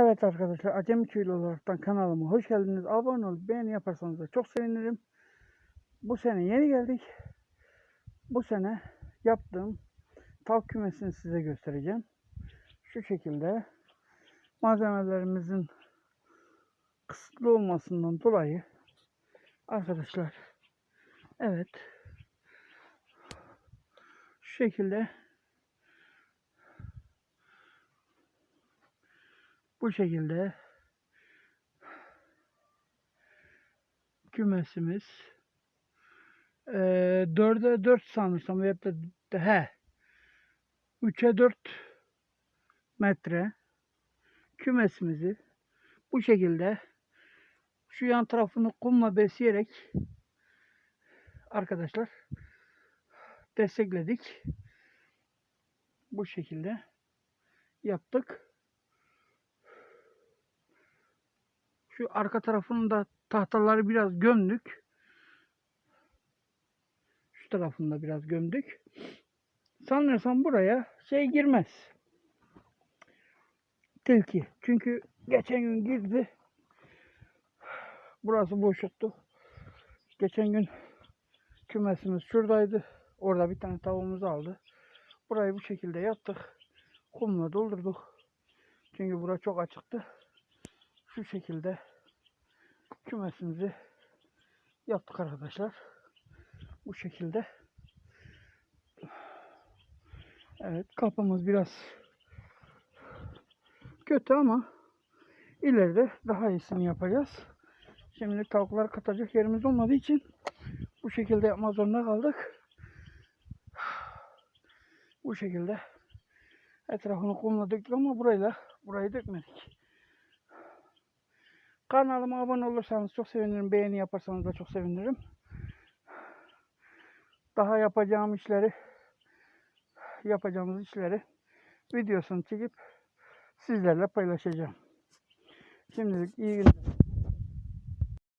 Evet arkadaşlar Acemi Köylü olaraktan kanalıma hoş geldiniz. Abone olup beğeni yaparsanız da çok sevinirim. Bu sene yeni geldik. Bu sene yaptığım tavuk kümesini size göstereceğim. Şu şekilde malzemelerimizin kısıtlı olmasından dolayı arkadaşlar evet şu şekilde bu şekilde kümesimiz eee 4'e 4 sanırsam veyahut da he 3'e 4 metre kümesimizi bu şekilde şu yan tarafını kumla besleyerek arkadaşlar destekledik. Bu şekilde yaptık. Şu arka tarafını da tahtaları biraz gömdük. Şu tarafını da biraz gömdük. Sanırsam buraya şey girmez. Tilki. Çünkü geçen gün girdi. Burası boşluktu. Geçen gün kümesimiz şuradaydı. Orada bir tane tavuğumuzu aldı. Burayı bu şekilde yaptık. Kumla doldurduk. Çünkü bura çok açıktı. Şu şekilde kümesimizi yaptık arkadaşlar. Bu şekilde. Evet kapımız biraz kötü ama ileride daha iyisini yapacağız. Şimdi tavuklar katacak yerimiz olmadığı için bu şekilde yapmak zorunda kaldık. Bu şekilde etrafını kumla döktük ama burayla burayı dökmedik. Kanalıma abone olursanız çok sevinirim. Beğeni yaparsanız da çok sevinirim. Daha yapacağım işleri yapacağımız işleri videosunu çekip sizlerle paylaşacağım. Şimdilik iyi günler.